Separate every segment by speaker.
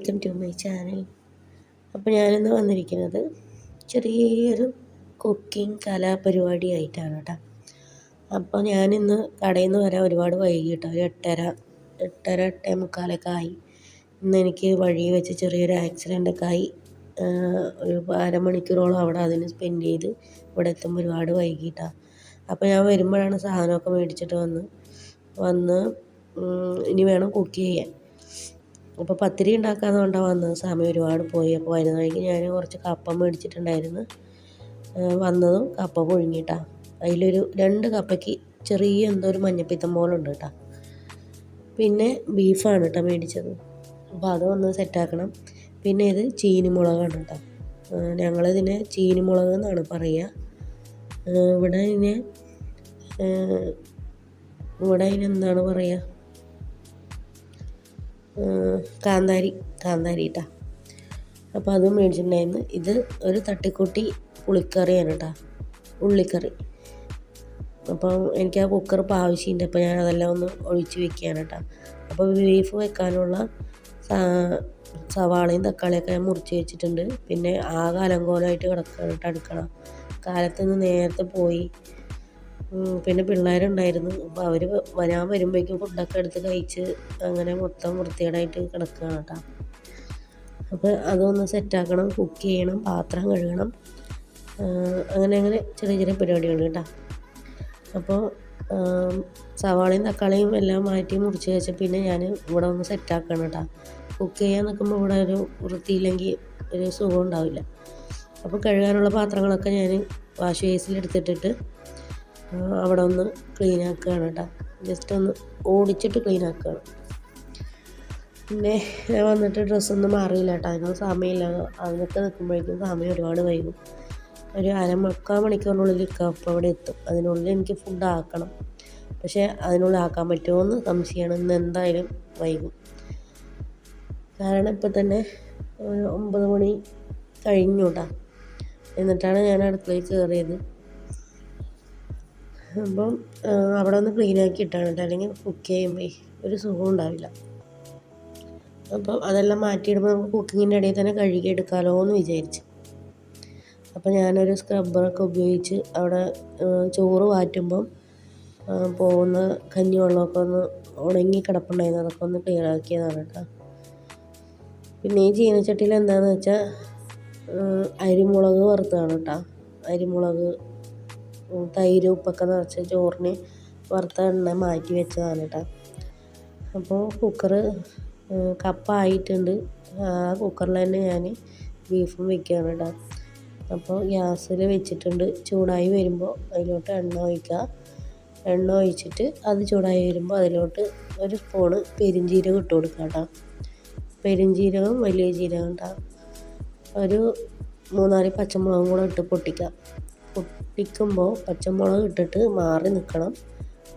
Speaker 1: Welcome to my channel. അപ്പോൾ ഞാനിന്ന് വന്നിരിക്കുന്നത് ചെറിയൊരു കുക്കിംഗ് കലാപരിപാടി ആയിട്ടാണ് കേട്ടോ. അപ്പോൾ ഞാനിന്ന് കടയിൽ നിന്ന് വരാൻ ഒരുപാട് വൈകി കേട്ടോ. ഒരു എട്ടര എട്ടര എട്ടേ മുക്കാലൊക്കെ ആയി. ഇന്ന് എനിക്ക് വഴി വെച്ച് ചെറിയൊരു ആക്സിഡന്റ് ഒക്കെ ആയി. ഒരു അരമണിക്കൂറോളം അവിടെ അതിന് സ്പെൻഡ് ചെയ്ത് ഇവിടെ എത്തുമ്പോൾ ഒരുപാട് വൈകിട്ടാണ് അപ്പോൾ ഞാൻ വരുമ്പോഴാണ് സാധനമൊക്കെ മേടിച്ചിട്ട് വന്ന് വന്ന് ഇനി വേണം കുക്ക് ചെയ്യാൻ. അപ്പോൾ പത്തിരി ഉണ്ടാക്കാമെന്ന് കൊണ്ടാണ് വന്നത്. സമയം ഒരുപാട് പോയി. അപ്പോൾ വരുന്ന വഴിക്ക് ഞാൻ കുറച്ച് കപ്പ മേടിച്ചിട്ടുണ്ടായിരുന്നു. വന്നതും കപ്പ പുഴുങ്ങിയിട്ടാണ് അതിലൊരു രണ്ട് കപ്പയ്ക്ക് ചെറിയ എന്തോ ഒരു മഞ്ഞപ്പിത്തം പോലെ ഉണ്ട് കേട്ടോ. പിന്നെ ബീഫാണ് കേട്ടോ മേടിച്ചത്. അപ്പോൾ അതൊന്ന് സെറ്റാക്കണം. പിന്നെ ഇത് ചീനിമുളകാണ് കേട്ടോ. ഞങ്ങളിതിനെ ചീനിമുളക് എന്നാണ് പറയുക ഇവിടെ ഇതിനെ ഇവിടെ അതിനെന്താണ് പറയുക കാന്താരി കാന്താരി കേട്ടോ അപ്പോൾ അതും മേടിച്ചിട്ടുണ്ടായിരുന്നു. ഇത് ഒരു തട്ടിക്കൂട്ടി പുളിക്കറിയാണ് കേട്ടോ ഉള്ളിക്കറി. അപ്പം എനിക്ക് ആ കുക്കർ ഇപ്പോൾ ആവശ്യമുണ്ട് അപ്പോൾ ഞാൻ അതെല്ലാം ഒന്ന് ഒഴിച്ച് വെക്കുകയാണ് കേട്ടോ അപ്പോൾ ബീഫ് വെക്കാനുള്ള സവാളയും തക്കാളിയൊക്കെ ഞാൻ മുറിച്ച് വെച്ചിട്ടുണ്ട്. പിന്നെ ആകെ അലങ്കോലമായിട്ട് കിടക്കുകയാണ് കേട്ടോ അടുക്കള. കാലത്തുനിന്ന് നേരത്തെ പോയി. പിന്നെ പിള്ളേരുണ്ടായിരുന്നു. അപ്പോൾ അവർ വരാൻ വരുമ്പോഴേക്കും ഫുഡൊക്കെ എടുത്ത് കഴിച്ച് അങ്ങനെ മൊത്തം വൃത്തികേടായിട്ട് കിടക്കുകയാണ് കേട്ടോ. അപ്പോൾ അതൊന്ന് സെറ്റാക്കണം കുക്ക് ചെയ്യണം പാത്രം കഴുകണം. അങ്ങനെ അങ്ങനെ ചെറിയ ചെറിയ പരിപാടികൾ കേട്ടോ. അപ്പോൾ സവാളയും തക്കാളിയും എല്ലാം മാറ്റി മുറിച്ച് വെച്ച് പിന്നെ ഞാൻ ഇവിടെ ഒന്ന് സെറ്റാക്കണം കേട്ടോ. കുക്ക് ചെയ്യാൻ നിൽക്കുമ്പോൾ ഇവിടെ ഒരു വൃത്തിയില്ലെങ്കിൽ ഒരു സുഖം ഉണ്ടാവില്ല. അപ്പോൾ കഴുകാനുള്ള പാത്രങ്ങളൊക്കെ ഞാൻ വാഷ് ബേസിൽ എടുത്തിട്ടിട്ട് അവിടെ ഒന്ന് ക്ലീൻ ആക്കുകയാണ് കേട്ടോ. ജസ്റ്റ് ഒന്ന് ഓടിച്ചിട്ട് ക്ലീൻ ആക്കുകയാണ്. പിന്നെ ഞാൻ വന്നിട്ട് ഡ്രസ്സൊന്നും മാറിയില്ല കേട്ടോ. അതിനൊന്നും സമയമില്ല. അതിനൊക്കെ നിൽക്കുമ്പോഴേക്കും സമയം ഒരുപാട് വൈകും. ഒരു അരമുക്കാൽ മണിക്കൂറിനുള്ളിൽ കപ്പ് അവിടെ എത്തും. അതിനുള്ളിൽ എനിക്ക് ഫുഡ് ആക്കണം. പക്ഷേ അതിനുള്ളിൽ ആക്കാൻ പറ്റുമോയെന്ന് സംശയമാണ് ഇന്ന് എന്തായാലും വൈകും. കാരണം ഇപ്പം തന്നെ ഒമ്പത് മണി കഴിഞ്ഞു എന്നിട്ടാണ് ഞാൻ അടുക്കളയിൽ കയറിയത്. അപ്പം അവിടെ ഒന്ന് ക്ലീൻ ആക്കി ഇട്ടാണ് കേട്ടോ. അല്ലെങ്കിൽ കുക്ക് ചെയ്യുമ്പോൾ ഒരു സുഖം ഉണ്ടാവില്ല. അപ്പം അതെല്ലാം മാറ്റിയിടുമ്പോൾ നമുക്ക് കുക്കിങ്ങിന്റെ ഇടയിൽ തന്നെ കഴുകിയെടുക്കാമല്ലോ എന്ന് വിചാരിച്ച്. അപ്പോൾ ഞാനൊരു സ്ക്രബ്ബറൊക്കെ ഉപയോഗിച്ച് അവിടെ ചോറ് വാറ്റുമ്പം പോകുന്ന കഞ്ഞി കഞ്ഞിവെള്ളമൊക്കെ ഒന്ന് ഉണങ്ങി കിടപ്പുണ്ടായിരുന്നു. അതൊക്കെ ഒന്ന് ക്ലിയർ ആക്കിയതാണ് കേട്ടോ. പിന്നെ ഈ ചീനച്ചട്ടിയിൽ എന്താണെന്ന് വെച്ചാൽ അരിമുളക് വറുത്തതാണ് കേട്ടോ. അരിമുളക് തൈര് ഉപ്പൊക്കെ നിറച്ച് ചോറിന് വറുത്ത എണ്ണ മാറ്റി വെച്ചതാണ് കേട്ടോ അപ്പോൾ കുക്കറ് കപ്പ ആയിട്ടുണ്ട്. ആ കുക്കറിൽ തന്നെ ഞാൻ ബീഫും വെക്കുകയാണ് കേട്ടോ അപ്പോൾ ഗ്യാസിൽ വെച്ചിട്ടുണ്ട്. ചൂടായി വരുമ്പോൾ അതിലോട്ട് എണ്ണ ഒഴിക്കുക എണ്ണ ഒഴിച്ചിട്ട് അത് ചൂടായി വരുമ്പോൾ അതിലോട്ട് ഒരു സ്പൂണ് പെരിഞ്ജീരകം ഇട്ട് കൊടുക്കുക കേട്ടോ പെരിഞ്ജീരകം വലിയ ജീരകം കേട്ടോ ഒരു മൂന്നാൽ പച്ചമുളകും കൂടെ ഇട്ട് പൊട്ടിക്കുക പൊട്ടിക്കുമ്പോൾ പച്ചമുളക് ഇട്ടിട്ട് മാറി നിൽക്കണം.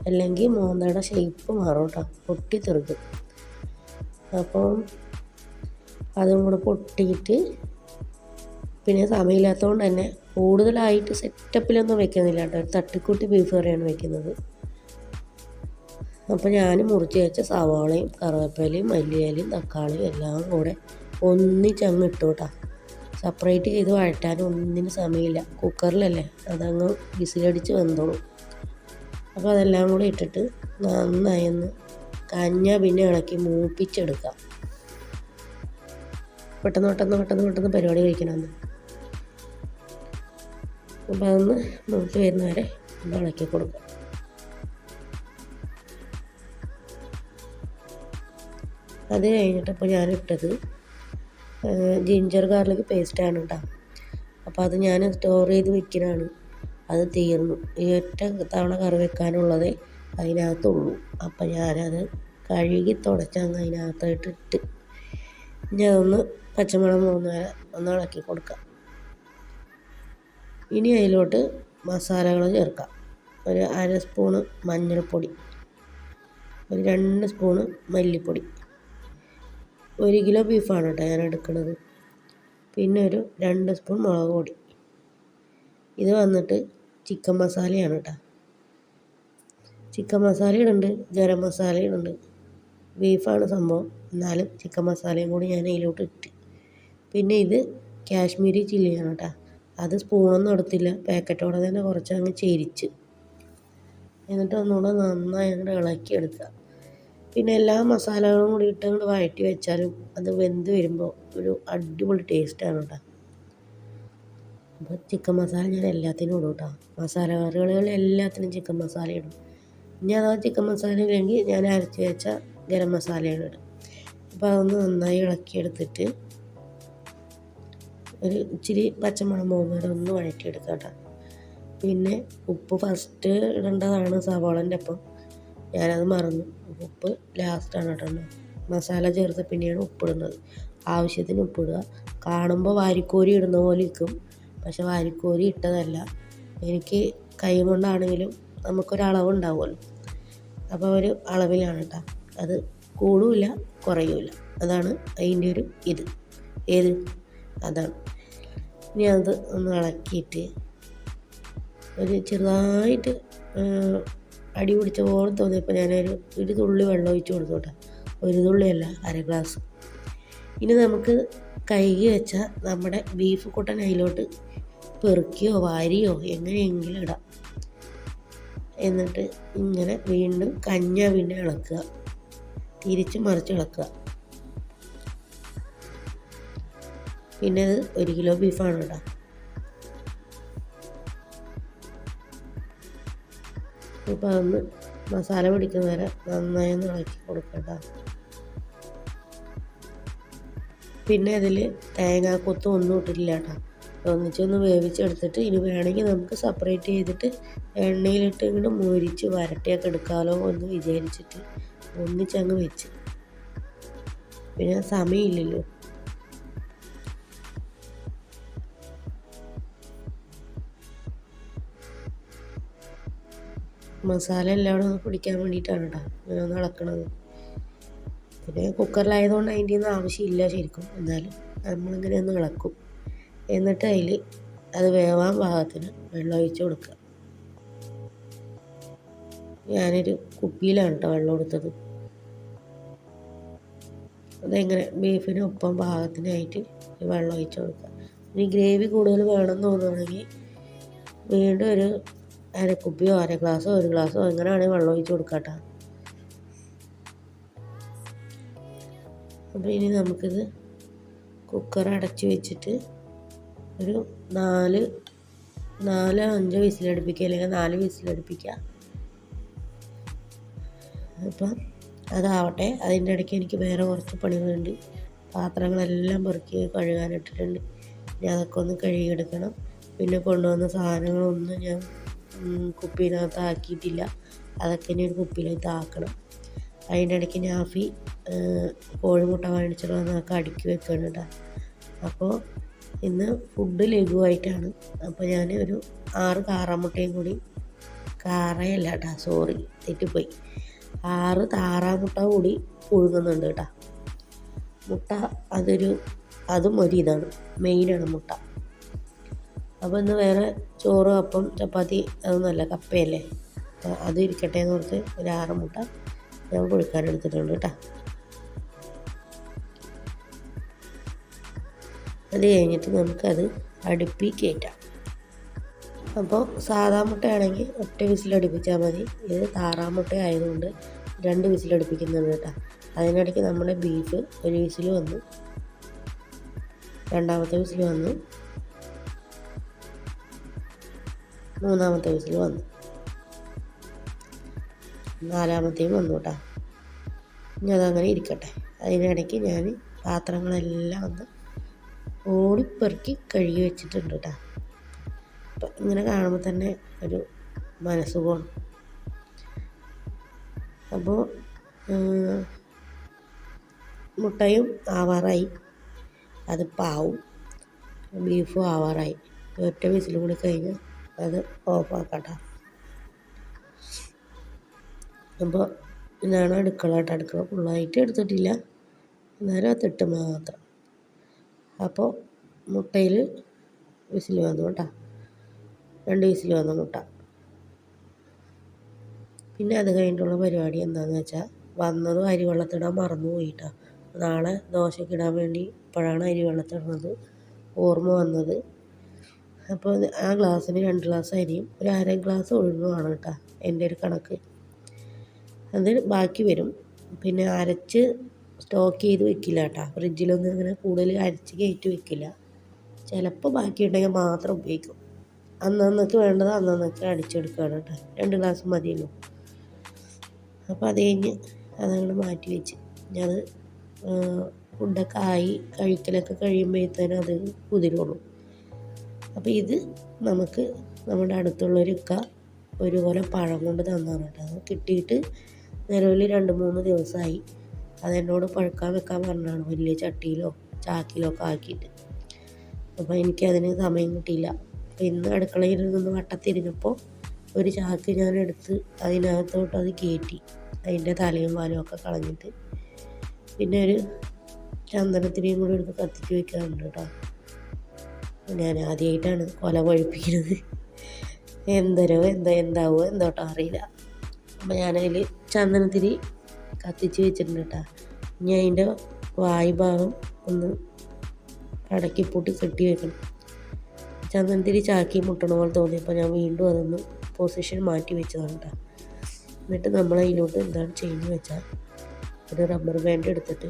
Speaker 1: അല്ലെങ്കിൽ മോന്തയുടെ ഷേപ്പ് മാറും കേട്ടോ പൊട്ടി തെറുക്കും. അപ്പം അതും കൂടെ പൊട്ടിയിട്ട് പിന്നെ സമയമില്ലാത്തതുകൊണ്ട് തന്നെ കൂടുതലായിട്ട് സെറ്റപ്പിലൊന്നും വെക്കുന്നില്ല കേട്ടോ ഒരു തട്ടിക്കൂട്ടി ബീഫ് കറിയാണ് വെക്കുന്നത്. അപ്പോൾ ഞാൻ മുറിച്ച് വെച്ച സവാളയും കറിവേപ്പിലയും മല്ലിയിലയും തക്കാളിയും എല്ലാം കൂടെ ഒന്നിച്ചങ്ങ് ഇട്ടു കേട്ടോ സെപ്പറേറ്റ് ചെയ്ത് വഴറ്റാൻ ഒന്നിനും സമയമില്ല. കുക്കറിലല്ലേ അതങ്ങ് വിസിലടിച്ച് വെന്തോളും അപ്പോൾ അതെല്ലാം കൂടി ഇട്ടിട്ട് നന്നായി ഒന്ന് കഞ്ഞ പിന്നെ ഇളക്കി മൂപ്പിച്ചെടുക്കാം. പെട്ടെന്ന് പെട്ടെന്ന് പെട്ടെന്ന് പെട്ടെന്ന് പരിപാടി കഴിക്കണമെന്ന് അപ്പോൾ അതൊന്ന് മൂത്ത് വരുന്നവരെ ഒന്ന് ഇളക്കി കൊടുക്കാം. അത് കഴിഞ്ഞിട്ടപ്പോൾ ഞാനിട്ടത് ജിഞ്ചർ ഗാർലിക് പേസ്റ്റാണ് കേട്ടോ അപ്പോൾ അത് ഞാൻ സ്റ്റോർ ചെയ്ത് വെക്കുന്നതാണ് അത് തീർന്നു. ഈ ഒറ്റ തവണ കറി വെക്കാനുള്ളതേ അതിനകത്തുള്ളൂ. അപ്പം ഞാനത് കഴുകി തുടച്ചങ്ങ് അതിനകത്തായിട്ട് ഇട്ട് ഞാൻ ഒന്ന് പച്ചമുളക് മൂന്ന് നേരം ഒന്ന് ഇളക്കി കൊടുക്കാം. ഇനി അതിലോട്ട് മസാലകൾ ചേർക്കാം. ഒരു അര സ്പൂണ് മഞ്ഞൾപ്പൊടി ഒരു രണ്ട് സ്പൂണ് മല്ലിപ്പൊടി. ഒരു കിലോ ബീഫാണ് കേട്ടോ ഞാൻ എടുക്കുന്നത്. പിന്നെ ഒരു രണ്ട് സ്പൂൺ മുളക് പൊടി. ഇത് വന്നിട്ട് ചിക്കൻ മസാലയാണ് കേട്ടോ. ചിക്കൻ മസാല ഇടുന്നുണ്ട് ഗരം മസാല ഇടുന്നുണ്ട്. ബീഫാണ് സംഭവം. എന്നാലും ചിക്കൻ മസാലയും കൂടി ഞാൻ അതിലോട്ട് ഇട്ട്. പിന്നെ ഇത് കാശ്മീരി ചില്ലിയാണ് കേട്ടോ. അത് സ്പൂണൊന്നും എടുത്തില്ല. പാക്കറ്റോടെ തന്നെ കുറച്ച് അങ്ങ് ചെരിച്ച്. എന്നിട്ട് ഒന്നുകൂടെ നന്നായി അങ്ങോട്ട് ഇളക്കിയെടുക്കുക പിന്നെ എല്ലാ മസാലകളും കൂടി ഇട്ട് അങ്ങോട്ട് വഴറ്റി വെച്ചാലും അത് വെന്ത് വരുമ്പോൾ ഒരു അടിപൊളി ടേസ്റ്റാണ് കേട്ടോ അപ്പോൾ ചിക്കൻ മസാല ഞാൻ എല്ലാത്തിനും ഇടും കേട്ടോ മസാല കറികളിൽ എല്ലാത്തിനും ചിക്കൻ മസാല ഇടും. ഇനി അഥവാ ചിക്കൻ മസാല ഇല്ലെങ്കിൽ ഞാൻ അരച്ച് വെച്ച ഗരം മസാലയാണ് ഇടും. അപ്പോൾ അതൊന്ന് നന്നായി ഇളക്കിയെടുത്തിട്ട് ഒരു ഇച്ചിരി പച്ചമണം പോകുന്നവരെ വരെ ഒന്ന് വഴറ്റിയെടുക്കാം കേട്ടോ പിന്നെ ഉപ്പ് ഫസ്റ്റ് ഇടേണ്ടതാണ് സവാളന്റെ ഒപ്പം. ഞാനത് മറന്നു. ഉപ്പ് ലാസ്റ്റാണ് ഇടേണ്ടത് മസാല ചേർത്ത് പിന്നെയാണ് ഉപ്പിടുന്നത്. ആവശ്യത്തിന് ഉപ്പിടുക. കാണുമ്പോൾ വാരിക്കോരി ഇടുന്ന പോലെ ഇരിക്കും. പക്ഷെ വാരിക്കോരി ഇട്ടതല്ല. എനിക്ക് കൈ കൊണ്ടാണെങ്കിലും നമുക്കൊരളവുണ്ടാവുമല്ലോ. അപ്പോൾ ഒരു അളവിലാണ് കേട്ടോ. അത് കൂടുമില്ല കുറയൂല അതാണ് അതിന്റെ ഒരു ഇത്. ഏത്? അതാണ്. ഇനി അത് ഒന്ന് ഇളക്കിയിട്ട് ഒരു ചെറുതായിട്ട് അടി പിടിച്ച പോലെ തോന്നിയപ്പോൾ ഞാനൊരു ഒരു തുള്ളി വെള്ളം ഒഴിച്ച് കൊടുത്തോട്ടെ. ഒരു തുള്ളിയല്ല അര ഗ്ലാസ് ഇനി നമുക്ക് കഴുകി വെച്ച നമ്മുടെ ബീഫ് കുട്ടൻ അതിലോട്ട് പെറുക്കിയോ വാരിയോ എങ്ങനെയെങ്കിലും ഇടാം. എന്നിട്ട് ഇങ്ങനെ വീണ്ടും കഞ്ഞ പിന്നെ ഇളക്കുക. തിരിച്ച് മറിച്ച് ഇളക്കുക. പിന്നെ അത് ഒരു കിലോ ബീഫാണ് കേട്ടോ. ഇപ്പം അതൊന്ന് മസാല പിടിക്കുന്ന വരെ നന്നായി ഒന്ന് ഇളക്കി കൊടുക്കട്ടോ. പിന്നെ ഇതിൽ തേങ്ങാക്കൊത്ത് ഒന്നും ഇട്ടിട്ടില്ല കേട്ടോ ഒന്നിച്ചൊന്ന് വേവിച്ചെടുത്തിട്ട് ഇനി വേണമെങ്കിൽ നമുക്ക് സെപ്പറേറ്റ് ചെയ്തിട്ട് എണ്ണയിലിട്ട് ഇങ്ങനെ മുരിച്ച് വരട്ടിയൊക്കെ എടുക്കാമല്ലോ എന്ന് വിചാരിച്ചിട്ട് ഒന്നിച്ചങ്ങ് വെച്ച്. പിന്നെ സമയമില്ലല്ലോ. മസാല എല്ലാവരും ഒന്ന് പിടിക്കാൻ വേണ്ടിയിട്ടാണ് കേട്ടോ ഇങ്ങനെ ഒന്ന് ഇളക്കണത് പിന്നെ കുക്കറിലായതുകൊണ്ട് അതിന്റെ ഒന്നും ആവശ്യമില്ല ശരിക്കും. എന്നാലും നമ്മളിങ്ങനെ ഒന്ന് ഇളക്കും. എന്നിട്ട് അതിൽ അത് വേവാൻ പാകത്തിന് വെള്ളം ഒഴിച്ച് കൊടുക്കുക. ഞാനൊരു കുപ്പിയിലാണ് കേട്ടോ വെള്ളം കൊടുത്തത്. അതെങ്ങനെ ബീഫിനൊപ്പം പാകത്തിനായിട്ട് വെള്ളം ഒഴിച്ച് കൊടുക്കുക. ഇനി ഗ്രേവി കൂടുതൽ വേണം എന്ന് തോന്നുകയാണെങ്കിൽ വീണ്ടും ഒരു അരക്കുപ്പിയോ അര ഗ്ലാസ്സോ ഒരു ഗ്ലാസ്സോ എങ്ങനെയാണെങ്കിൽ വെള്ളം ഒഴിച്ച് കൊടുക്കാട്ടോ. അപ്പോൾ ഇനി നമുക്കിത് കുക്കർ അടച്ച് വെച്ചിട്ട് ഒരു നാല് നാലോ അഞ്ചോ വിസിലടുപ്പിക്കുക അല്ലെങ്കിൽ നാല് വിസിലടുപ്പിക്കുക അപ്പം അതാവട്ടെ അതിന്റെ ഇടയ്ക്ക് എനിക്ക് വേറെ കുറച്ച് പണികളുണ്ട്. പാത്രങ്ങളെല്ലാം പെറുക്കി കഴുകാനിട്ടിട്ടുണ്ട്. ഞാൻ അതൊക്കെ ഒന്ന് കഴുകിയെടുക്കണം. പിന്നെ കൊണ്ടുവന്ന സാധനങ്ങളൊന്നും ഞാൻ കുപ്പിയിനകത്ത് ആക്കിയിട്ടില്ല. അതൊക്കെ ഇനി ഒരു കുപ്പിയിലേക്ക് ആക്കണം അതിന്റെ ഇടയ്ക്ക് നാഫി കോഴിമുട്ട വാങ്ങിച്ചിട്ട് വന്നൊക്കെ അടുക്കി വെക്കണം അപ്പോൾ ഇന്ന് ഫുഡ് ലഘുവായിട്ടാണ്. അപ്പോൾ ഞാൻ ഒരു ആറ് കാറാമുട്ടയും കൂടി കാറയല്ല കേട്ടോ സോറി തെറ്റിപ്പോയി. ആറ് താറാമുട്ട കൂടി പുഴുങ്ങുന്നുണ്ട് കേട്ടോ മുട്ട അതൊരു അതും ഒരു ഇതാണ് മെയിനാണ് മുട്ട. അപ്പോൾ ഇന്ന് വേറെ ചോറ് അപ്പം ചപ്പാത്തി അതൊന്നുമല്ല കപ്പയല്ലേ? അപ്പോൾ അത് ഇരിക്കട്ടെ എന്ന് ഓർത്ത് ഒരു ആറ് മുട്ട ഞാൻ പുഴുക്കാൻ എടുത്തിട്ടുണ്ട് കേട്ടോ. അത് കഴിഞ്ഞിട്ട് നമുക്കത് അടുപ്പി കയറ്റാം. അപ്പോൾ സാധാ മുട്ടയാണെങ്കിൽ ഒറ്റ വിസിലടുപ്പിച്ചാൽ മതി. ഇത് താറാമുട്ട ആയതുകൊണ്ട് രണ്ട് വിസിലടുപ്പിക്കുന്നുണ്ട് കേട്ടോ. അതിനിടയ്ക്ക് നമ്മുടെ ബീഫ് ഒരു വിസിൽ വന്നു. രണ്ടാമത്തെ വിസിൽ വന്നു. മൂന്നാമത്തെ വിസിൽ വന്നു. നാലാമത്തെയും വന്നു കേട്ടോ ഇനി അതങ്ങനെ ഇരിക്കട്ടെ. അതിനിടയ്ക്ക് ഞാൻ പാത്രങ്ങളെല്ലാം ഒന്ന് ഓടിപ്പെറുക്കി കഴുകി വെച്ചിട്ടുണ്ട് കേട്ടോ അപ്പം ഇങ്ങനെ കാണുമ്പോൾ തന്നെ ഒരു മനസ്സുഖമാണ്. അപ്പോൾ മുട്ടയും ആവാറായി. അത് പാവും. ബീഫും ആവാറായി. ഒറ്റ വിസിലും കൂടി കഴിഞ്ഞ് അത് ഓഫാക്കട്ടോ. അപ്പോൾ ഇതാണ് അടുക്കള അടുക്കള ഫുള്ളായിട്ട് എടുത്തിട്ടില്ല. ആ തിട്ട് മാത്രം. അപ്പോൾ മുട്ടയിൽ വിസിൽ വന്നു കേട്ടോ. രണ്ട് വിസിൽ വന്ന മുട്ട. പിന്നെ അത് കഴിഞ്ഞിട്ടുള്ള പരിപാടി എന്താണെന്ന് വെച്ചാൽ വന്നതും അരി വെള്ളത്തിടാൻ മറന്നു പോയിട്ടാണ് നാളെ ദോശക്കിടാൻ വേണ്ടി ഇപ്പോഴാണ് അരി വെള്ളത്തിടുന്നത്. ഓർമ്മ വന്നത് അപ്പോൾ ആ ഗ്ലാസ്സിന് രണ്ട് ഗ്ലാസ് അരിയും ഒരു അര ഗ്ലാസ് ഉഴുന്നുമാണ് കേട്ടോ എന്റെ ഒരു കണക്ക്. അത് ബാക്കി വരും. പിന്നെ അരച്ച് സ്റ്റോക്ക് ചെയ്ത് വെക്കില്ല കേട്ടോ. ഫ്രിഡ്ജിലൊന്നും ഇങ്ങനെ കൂടുതൽ അരച്ച് കയറ്റി വെക്കില്ല. ചിലപ്പോൾ ബാക്കി ഉണ്ടെങ്കിൽ മാത്രം ഉപയോഗിക്കും. അന്നന്നൊക്കെ വേണ്ടത് അന്നന്നൊക്കെ അടിച്ചെടുക്കുകയാണ് കേട്ടോ. രണ്ട് ഗ്ലാസ് മതിയല്ലോ. അപ്പോൾ അത് കഴിഞ്ഞ് അതങ്ങനെ മാറ്റി വെച്ച്. ഞാൻ ഫുഡൊക്കെ ആയി കഴിക്കലൊക്കെ കഴിയുമ്പോഴത്തേനും അത് കുതിരുള്ളൂ. അപ്പോൾ ഇത് നമുക്ക് നമ്മുടെ അടുത്തുള്ളൊരുക്ക ഒരു കൊലം പഴം കൊണ്ട് തന്നാണ് കേട്ടോ അത് കിട്ടിയിട്ട് നിലവിൽ രണ്ട് മൂന്ന് ദിവസമായി അതെന്നോട് പഴുക്കാൻ വെക്കാൻ പറഞ്ഞതാണ്. വലിയ ചട്ടിയിലോ ചാക്കിലോ ഒക്കെ ആക്കിയിട്ട്. അപ്പോൾ എനിക്കതിന് സമയം കിട്ടിയില്ല. അപ്പോൾ ഇന്ന് അടുക്കളയിൽ നിന്ന് വട്ടത്തിരിഞ്ഞപ്പോൾ ഒരു ചാക്ക് ഞാൻ എടുത്ത് അതിനകത്തോട്ട് അത് കയറ്റി അതിന്റെ തലയും വാലും ഒക്കെ കളഞ്ഞിട്ട്. പിന്നെ ഒരു ചന്ദനത്തിനെയും കൂടി എടുത്ത് കത്തിച്ച് വെക്കാറുണ്ട് കേട്ടോ. ഞാൻ ആദ്യമായിട്ടാണ് കൊല പഴുപ്പിക്കുന്നത്. എന്തരോ എന്താ എന്താവോ എന്തോട്ടോ അറിയില്ല. അപ്പം ഞാനതിൽ ചന്ദനത്തിരി കത്തിച്ച് വെച്ചിട്ടുണ്ട് കേട്ടോ. ഇനി അതിന്റെ വായുഭാഗം ഒന്ന് അടക്കി പൂട്ടി കെട്ടി വെക്കണം. ചന്ദനത്തിരി ചാക്കി മുട്ടണ പോലെ തോന്നിയപ്പോൾ ഞാൻ വീണ്ടും അതൊന്ന് പൊസിഷൻ മാറ്റി വെച്ചതാണ് കേട്ടോ. എന്നിട്ട് നമ്മൾ അതിലോട്ട് എന്താണ് ചെയ്യുന്നത് വെച്ചാൽ ഒരു റബ്ബർ ബാൻഡ് എടുത്തിട്ട്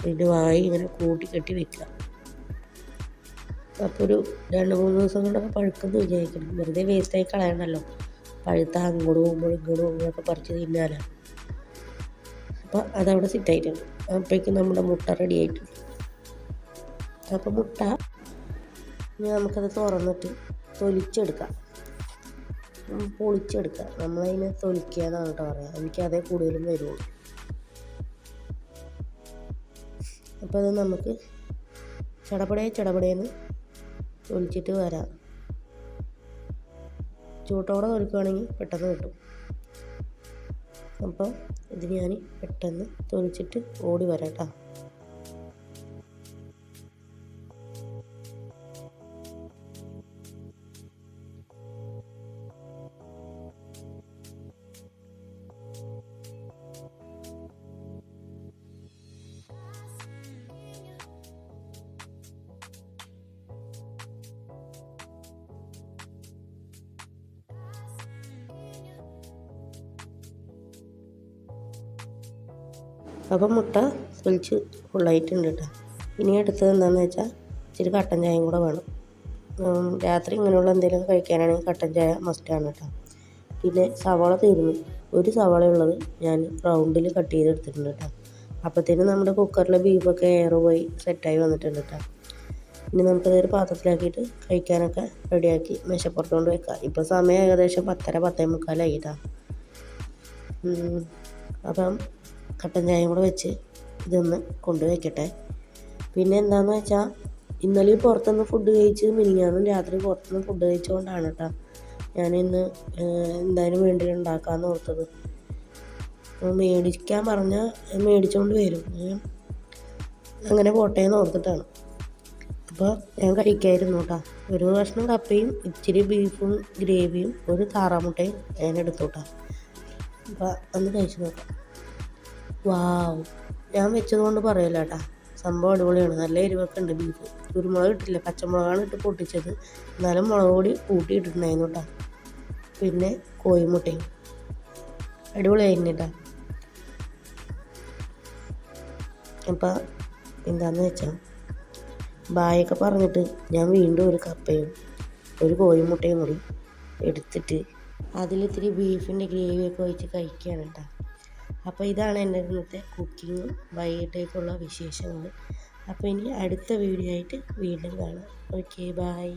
Speaker 1: അതിന്റെ വായി ഇങ്ങനെ കൂട്ടി കെട്ടി വെക്കുക. അപ്പോൾ ഒരു രണ്ട് മൂന്ന് ദിവസം കൊണ്ടൊക്കെ പഴുക്കെന്ന് വിചാരിക്കണം വെറുതെ വേസ്റ്റായി കളയണമല്ലോ പഴുത്ത അങ്ങോട്ട് പോകുമ്പോൾ ഇങ്ങോട്ട് പോകുമ്പോഴൊക്കെ പറിച്ച് തിന്നാലാണ് അപ്പോൾ അതവിടെ സെറ്റായിട്ടുണ്ട് അപ്പോഴേക്കും നമ്മുടെ മുട്ട റെഡി ആയിട്ടുണ്ട് അപ്പോൾ മുട്ട നമുക്കത് തുറന്നിട്ട് തൊലിച്ചെടുക്കാം. പൊളിച്ചെടുക്കുക നമ്മളതിനെ തൊലിക്കുക എന്നാണ് കേട്ടോ പറയുക എനിക്കതേ കൂടുതലും വരുള്ളൂ. അപ്പോൾ അത് നമുക്ക് ചടപടേ ചടപടേന്ന് തൊലിച്ചിട്ട് വരാം. ചൂട്ടോടെ തൊലിക്കുകയാണെങ്കിൽ പെട്ടെന്ന് കിട്ടും. അപ്പോൾ ഇത് ഞാൻ പെട്ടെന്ന് തൊലിച്ചിട്ട് ഓടി വരാം കേട്ടോ. അപ്പം മുട്ട പൊളിച്ച് ഫുള്ളായിട്ടുണ്ട് കേട്ടോ ഇനി അടുത്തത് എന്താണെന്ന് വെച്ചാൽ ഇച്ചിരി കട്ടൻ ചായയും കൂടെ വേണം. രാത്രി ഇങ്ങനെയുള്ള എന്തെങ്കിലും കഴിക്കാനാണെങ്കിൽ കട്ടൻ ചായ മസ്റ്റാണ് കേട്ടോ പിന്നെ സവാള തീർന്നു. ഒരു സവാള ഉള്ളത് ഞാൻ റൗണ്ടിൽ കട്ട് ചെയ്തെടുത്തിട്ടുണ്ട് കേട്ടോ അപ്പോഴത്തേനും നമ്മുടെ കുക്കറിലെ ബീഫൊക്കെ എയർ പോയി സെറ്റായി വന്നിട്ടുണ്ട് കേട്ടോ ഇനി നമുക്കതൊരു പാത്രത്തിലാക്കിയിട്ട് കഴിക്കാനൊക്കെ റെഡിയാക്കി മേശപ്പുറത്ത് കൊണ്ട് വെക്കാം. ഇപ്പോൾ സമയം ഏകദേശം പത്തര പത്തേ മുക്കാലായി കേട്ടോ അപ്പം കട്ടൻ ചായയും കൂടെ വെച്ച് ഇതൊന്ന് കൊണ്ടുവയ്ക്കട്ടെ. പിന്നെ എന്താണെന്ന് വെച്ചാൽ ഇന്നലെ പുറത്തുനിന്ന് ഫുഡ് കഴിച്ച് മിനിഞ്ഞാന്നും രാത്രി പുറത്തുനിന്ന് ഫുഡ് കഴിച്ചുകൊണ്ടാണ് കേട്ടോ ഞാൻ ഇന്ന് എന്തായാലും വേണ്ടി ഉണ്ടാക്കാമെന്ന് ഓർത്തത്. മേടിക്കാൻ പറഞ്ഞാൽ മേടിച്ചുകൊണ്ട് വരും. അങ്ങനെ പോട്ടെ എന്ന് ഓർത്തിട്ടാണ്. അപ്പോൾ ഞാൻ കഴിക്കായിരുന്നു കേട്ടോ ഒരു കഷ്ണം കപ്പയും ഇച്ചിരി ബീഫും ഗ്രേവിയും ഒരു താറാമുട്ടയും ഞാൻ എടുത്തു കേട്ടോ അപ്പോൾ ഒന്ന് കഴിച്ചു നോക്കാം. വാവ്. ഞാൻ വെച്ചത് കൊണ്ട് പറയല്ല കേട്ടാ സംഭവം അടിപൊളിയാണ്. നല്ല എരിവൊക്കെ ഉണ്ട് ബീഫ് കുരുമുളക് ഇട്ടില്ല പച്ചമുളകാണ് ഇട്ട് പൊട്ടിച്ചത്. എന്നാലും മുളക് പൊടി കൂട്ടി ഇട്ടിട്ടുണ്ടായിരുന്നു കേട്ടോ പിന്നെ കോഴിമുട്ടയും. അടിപൊളിയായിരുന്നു കേട്ടോ അപ്പം എന്താണെന്ന് വെച്ചാൽ ബായൊക്കെ പറഞ്ഞിട്ട് ഞാൻ വീണ്ടും ഒരു കപ്പയും ഒരു കോഴിമുട്ടയും കൂടി എടുത്തിട്ട് അതിലിത്തിരി ബീഫിന്റെ ഗ്രേവിയൊക്കെ ഒഴിച്ച് കഴിക്കുകയാണ് കേട്ടോ അപ്പോൾ ഇതാണ് എന്റെ ഇന്നത്തെ കുക്കിങ്ങും വൈകിട്ടേക്കുള്ള വിശേഷങ്ങൾ അപ്പോൾ ഇനി അടുത്ത വീഡിയോ ആയിട്ട് വീണ്ടും കാണാം. Okay bye